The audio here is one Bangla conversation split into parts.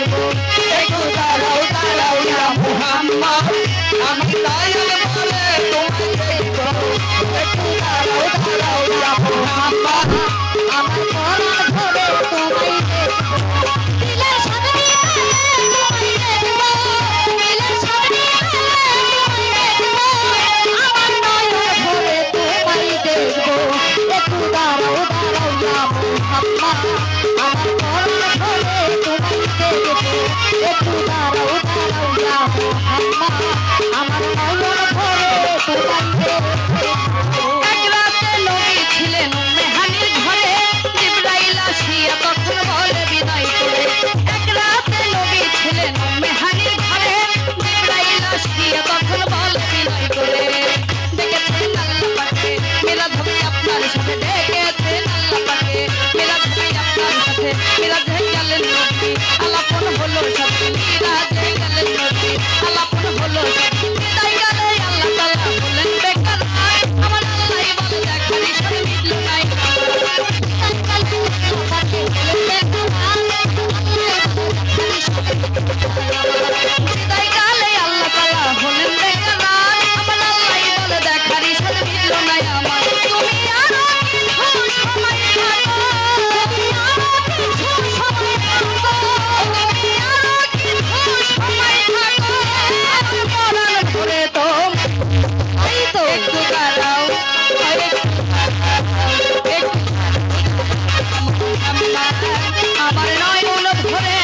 থাকবো আলাপন হলো সব আমার নয়গুলো ধরে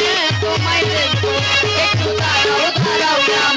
তোমায় দেখব। একটু তারাও ধারাও আমার